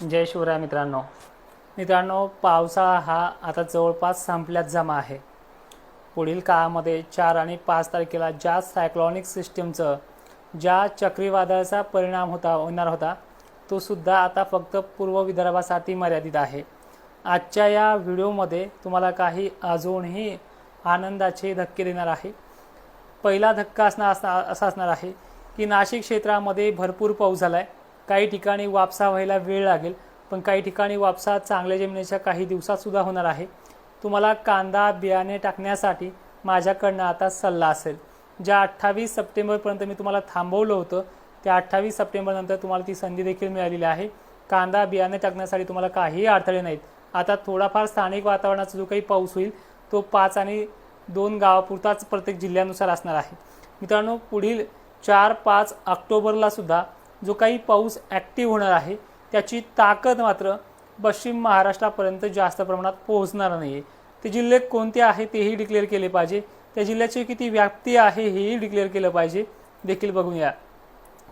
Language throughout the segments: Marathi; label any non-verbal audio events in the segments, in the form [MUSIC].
जय शिवराय मित्रांनो. मित्रांनो पावसाळा हा आता जवळपास संपल्यात जमा आहे. पुढील काळामध्ये चार आणि पाच तारखेला ज्या सायक्लॉनिक सिस्टीमचं ज्या चक्रीवादळाचा परिणाम होता होणार होता तो सुद्धा आता फक्त पूर्व विदर्भासाठी मर्यादित आहे. आजच्या या व्हिडिओमध्ये तुम्हाला काही अजूनही आनंदाचे धक्के देणार आहे. पहिला धक्का असणार असणार असा असणार आहे की नाशिक क्षेत्रामध्ये भरपूर पाऊस झाला आहे काही ठिकाणी वापसा व्हायला वेळ लागेल पण काही ठिकाणी वापसा चांगल्या जमिनीच्या काही दिवसातसुद्धा होणार आहे. तुम्हाला कांदा बियाणे टाकण्यासाठी माझ्याकडनं आता सल्ला असेल. ज्या अठ्ठावीस सप्टेंबरपर्यंत मी तुम्हाला थांबवलं होतं त्या अठ्ठावीस सप्टेंबरनंतर तुम्हाला ती संधी देखील मिळालेली आहे. कांदा बियाणे टाकण्यासाठी तुम्हाला काहीही अडथळे नाहीत. आता थोडाफार स्थानिक वातावरणाचा जो काही पाऊस होईल तो पाच आणि दोन गावापुरताच प्रत्येक जिल्ह्यानुसार असणार आहे. मित्रांनो पुढील चार पाच ऑक्टोबरला सुद्धा जो काही पाऊस ॲक्टिव्ह होणार आहे त्याची ताकद मात्र पश्चिम महाराष्ट्रापर्यंत जास्त प्रमाणात पोहोचणार नाही आहे ते जिल्हे कोणते आहे तेही डिक्लेअर केले पाहिजे. त्या जिल्ह्याची किती व्याप्ती आहे हेही डिक्लेअर केलं पाहिजे. देखील बघूया.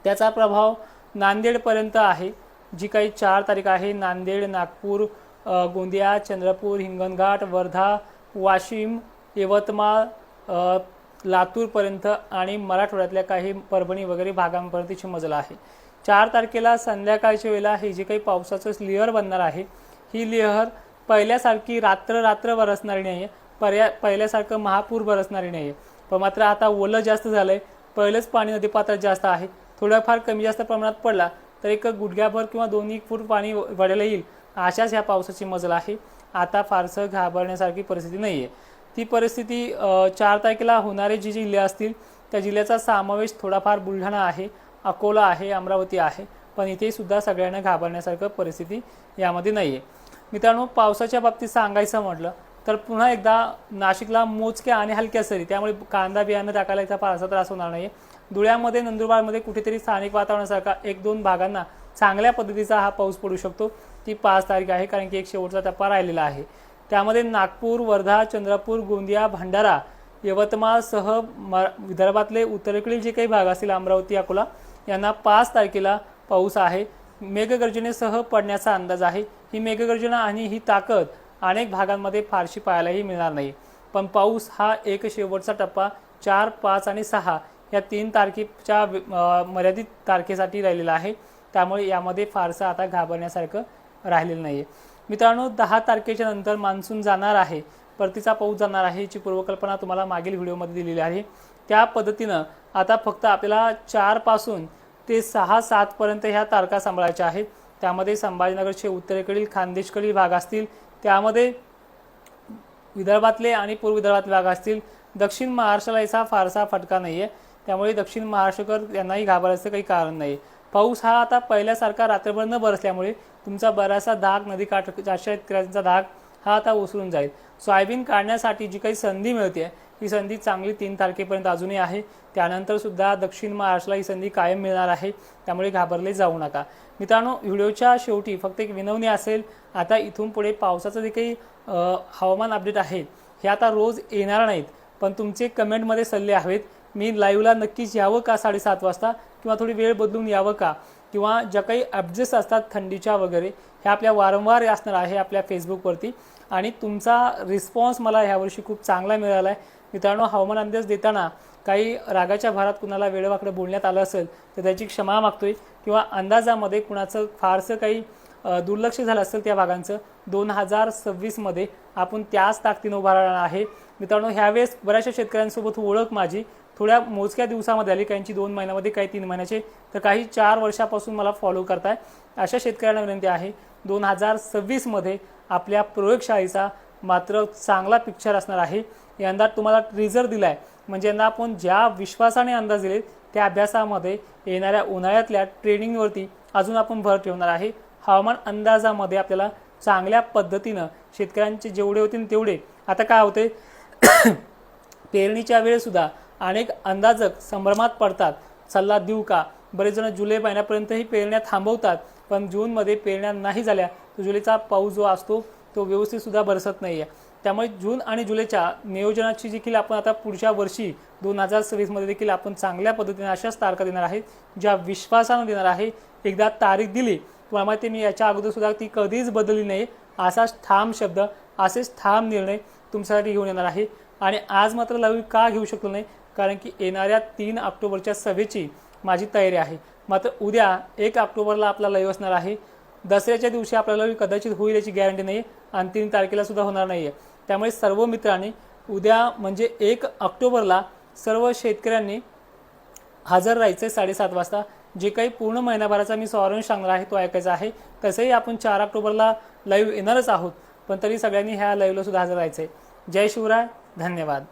त्याचा प्रभाव नांदेडपर्यंत आहे. जी काही चार तारीख आहे नांदेड नागपूर गोंदिया चंद्रपूर हिंगणघाट वर्धा वाशिम यवतमाळ लातूरपर्यंत आणि मराठवाड्यातल्या काही परभणी वगैरे भागांपर्यंत चिमजल आहे. चार तारखेला संध्याकाळच्या वेळेला हे जे काही पावसाचं लेअर बनणार आहे ही लेहर पहिल्यासारखी रात्र रात्र बरसणारी नाही आहे पर्या पहिल्यासारखं महापूर बरसणारी नाही आहे पण मात्र आता ओलं जास्त झालं आहे पहिलंच पाणी नदीपात्रात जास्त आहे. थोडंफार कमी जास्त प्रमाणात पडला तर एक गुडघ्याभर किंवा दोन्ही फूट पाणी वाढायला येईल अशाच ह्या पावसाची मजल आहे. आता फारसं घाबरण्यासारखी परिस्थिती नाही आहे ती परिस्थिती चार तारखेला होणारे जे जिल्हे असतील त्या जिल्ह्याचा समावेश थोडाफार बुलढाणा आहे अकोला आहे अमरावती आहे पण इथे सुद्धा सगळ्यांना घाबरण्यासारखं परिस्थिती यामध्ये नाही आहे मित्रांनो पावसाच्या बाबतीत सांगायचं म्हटलं तर पुन्हा एकदा नाशिकला मोजक्या आणि हलक्या सरी त्यामुळे कांदा बियाणं टाकायला इथं फारसा त्रास होणार नाही धुळ्यामध्ये नंदुरबारमध्ये कुठेतरी स्थानिक वातावरणासारखा एक दोन भागांना चांगल्या पद्धतीचा हा पाऊस पडू शकतो. ती पाच तारीख आहे कारण की एक शेवटचा टप्पा राहिलेला आहे. त्यामध्ये नागपूर वर्धा चंद्रपूर गोंदिया भंडारा यवतमाळसह म विदर्भातले उत्तरेकडील जे काही भाग असतील अमरावती अकोला यांना पाच तारखेला पाऊस आहे. मेघगर्जनेसह पडण्याचा अंदाज आहे. ही मेघगर्जना आणि ही ताकद अनेक भागांमध्ये फारशी पाहायलाही मिळणार नाही. पण पाऊस हा एक शेवटचा टप्पा चार पाच आणि सहा या तीन तारखेच्या मर्यादित तारखेसाठी राहिलेला आहे. त्यामुळे यामध्ये फारसं आता घाबरण्यासारखं राहिलेलं नाही आहे मित्रांनो दहा तारखेच्या नंतर मान्सून जाणार आहे. परतीचा पाऊस जाणार आहे याची पूर्वकल्पना तुम्हाला मागील व्हिडिओमध्ये दिलेली आहे. त्या पद्धतीनं आता फक्त आपल्याला चारपासून ते सहा सातपर्यंत ह्या तारखा सांभाळायच्या आहेत. त्यामध्ये संभाजीनगरचे उत्तरेकडील खानदेशकडील भाग असतील. त्यामध्ये विदर्भातले आणि पूर्व विदर्भातले भाग असतील. दक्षिण महाराष्ट्राला याचा फारसा फटका नाही आहे त्यामुळे दक्षिण महाराष्ट्रकर यांनाही घाबरायचं काही कारण नाही. पाऊस हा आता पहिल्यासारखा रात्रभर न बरसल्यामुळे तुमचा बराचसा धाग नदीकाठच्या शेतकऱ्यांचा धाग हा आता उसरून जाईल. सोयाबीन काढण्यासाठी जी काही संधी मिळते ही संधी चांगली तीन तारखेपर्यंत अजूनही आहे. त्यानंतर सुद्धा दक्षिण महाराष्ट्राला ही संधी कायम मिळणार आहे. त्यामुळे घाबरले जाऊ नका. मित्रांनो व्हिडिओच्या शेवटी फक्त एक विनवणी असेल आता इथून पुढे पावसाचं जे काही हवामान अपडेट आहे हे आता रोज येणार नाहीत. पण तुमचे कमेंटमध्ये सल्ले हवेत. मी लाईव्हला नक्कीच यावं का साडेसात वाजता? किंवा थोडी वेळ बदलून यावं का? किंवा ज्या काही अपडेट्स असतात थंडीच्या वगैरे ह्या आपल्या वारंवार असणार आहे आपल्या फेसबुकवरती आणि तुमचा रिस्पॉन्स मला ह्यावर्षी खूप चांगला मिळाला आहे मित्रांनो हवामान अंदाज देताना काही रागाच्या भारात कुणाला वेळेवाकडे बोलण्यात आलं असेल तर त्याची क्षमा मागतोय. किंवा अंदाजामध्ये कुणाचं फारसं काही दुर्लक्ष झालं असेल त्या भागांचं दोन हजार सव्वीसमध्ये आपण त्याच ताकदीनं उभा राहणार आहे. मित्रांनो ह्यावेळेस बऱ्याचशा शेतकऱ्यांसोबत ओळख माझी. थोड्या मोजक्या दिवसामध्ये आली काहींची दोन महिन्यामध्ये काही तीन महिन्याचे. तर काही चार वर्षापासून मला फॉलो करताय. अशा शेतकऱ्यांना विनंती आहे दोन हजार सव्वीसमध्ये आपल्या प्रयोगशाळेचा मात्र चांगला पिक्चर असणार आहे. यंदा तुम्हाला रिझल्ट आहे म्हणजे यंदा आपण ज्या विश्वासाने अंदाज दिले त्या अभ्यासामध्ये येणाऱ्या उन्हाळ्यातल्या ट्रेनिंगवरती अजून आपण भर ठेवणार आहे. हवामान अंदाजामध्ये आपल्याला चांगल्या पद्धतीनं शेतकऱ्यांचे जेवढे होतील तेवढे. आता काय होते [COUGHS] पेरणीच्या वेळेसुद्धा अनेक अंदाजक संभ्रमात पडतात. सल्ला देऊ का? बरेच जण जुलै महिन्यापर्यंतही पेरण्या थांबवतात पण जूनमध्ये पेरण्या नाही झाल्या तर जुलैचा पाऊस जो असतो तो व्यवस्थितसुद्धा बरसत नाही आहे त्यामुळे जून आणि जुलैच्या नियोजनाची देखील आपण आता पुढच्या वर्षी दोन हजार सव्वीसमध्ये देखील आपण चांगल्या पद्धतीने अशाच तारखा देणार आहेत ज्या विश्वासानं देणार आहे. एकदा तारीख दिली तुम्हाला माहिती आहे, मी याच्या अगोदरसुद्धा ती कधीच बदलली नाही. असाच ठाम शब्द असेच ठाम निर्णय तुमच्यासाठी घेऊन येणार आहे. आणि आज मात्र लाईव्ह का घेऊ शकलो नाही कारण की येणाऱ्या तीन ऑक्टोबरच्या सभेची माझी तयारी आहे. मात्र उद्या एक ऑक्टोबरला आपला लय असणार आहे. दसऱ्याच्या दिवशी आपल्याला कदाचित होईल याची गॅरंटी नाही आणि तीन तारखेला सुद्धा होणार नाही आहे त्यामुळे सर्व मित्रांनी उद्या म्हणजे एक ऑक्टोबरला सर्व शेतकऱ्यांनी हजर राहायचं साडेसात वाजता. जे काही पूर्ण महिनाभराचा मी सारांश सांगणार आहे तो ऐकायचा आहे. तसंही आपण चार ऑक्टोबरला लाईव्ह येणारच आहोत. पण तरी सगळ्यांनी ह्या लाईव्हला सुद्धा हजर राहायचं आहे जय शिवराय. धन्यवाद.